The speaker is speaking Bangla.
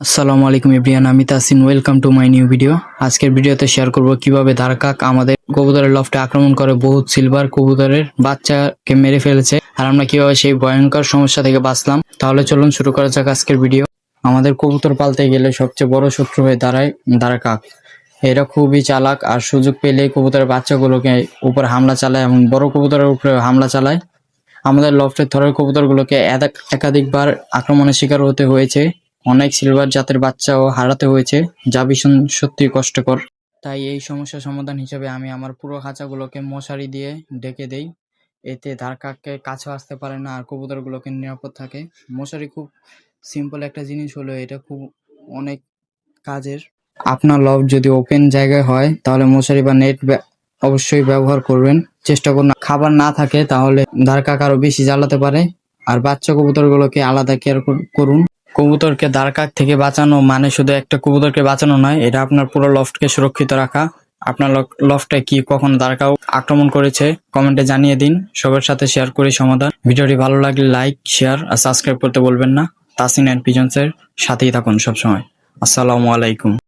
আসসালামু আলাইকুম এভরিয়ান আমি Tasin welcome to my new video আজকের ভিডিওতে শেয়ার করব কীভাবে ধারকাক আমাদের কবুতরের লফটে আক্রমণ করে বহুত সিলভার কবুতরের বাচ্চাকে মেরে ফেলেছে আর আমরা কীভাবে সেই ভয়ঙ্কর সমস্যা থেকে বাঁচলাম। তাহলে চলুন শুরু করা যাক আজকের ভিডিও আমাদের কবুতর পালতে গেলে সবচেয়ে বড় শত্রু হয়ে দাঁড়ায় ধারকাক। এরা খুবই চালাক আর সুযোগ পেলে কবুতরের বাচ্চাগুলোকে উপর হামলা চালায় এবং বড় কবুতরের উপরে হামলা চালায়। আমাদের লফটের থরের কবুতরগুলোকে একাধিক- একাধিকবার আক্রমণের শিকার হতে হয়েছে। অনেক সিলভার জাতের বাচ্চাও হারাতে হয়েছে, যা ভীষণ সত্যি কষ্টকর। তাই এই সমস্যা সমাধান হিসেবে আমি আমার পুরো খাঁচাগুলোকে মশারি দিয়ে ঢেকে দেই। এতে ধারকাককে কাছে আসতে পারে না আর কবুতরগুলোকে নিরাপদ থাকে। মশারি খুব সিম্পল একটা জিনিস হলো, এটা খুব অনেক কাজের। আপনার লভ যদি ওপেন জায়গায় হয়, তাহলে মশারি বা নেট অবশ্যই ব্যবহার করবেন। চেষ্টা করুন, খাবার না থাকে তাহলে ধারকাক আরও বেশি জ্বালাতে পারে। আর বাচ্চা কবুতরগুলোকে আলাদা কেয়ার করুন। কবুতরকে দ্বারকাক থেকে বাঁচানো মানে শুধু একটা কবুতরকে বাঁচানো নয়, এটা আপনার পুরো লফটকে সুরক্ষিত রাখা। আপনার লফটে কি কখন দ্বারকাও আক্রমণ করেছে, কমেন্টে জানিয়ে দিন। সবার সাথে শেয়ার করি সমাধান। ভিডিওটি ভালো লাগলে লাইক, শেয়ার আর সাবস্ক্রাইব করতে বলবেন না। তাসিন অ্যান্ড পিজন্সের সাথেই থাকুন সবসময়। আসসালামু আলাইকুম।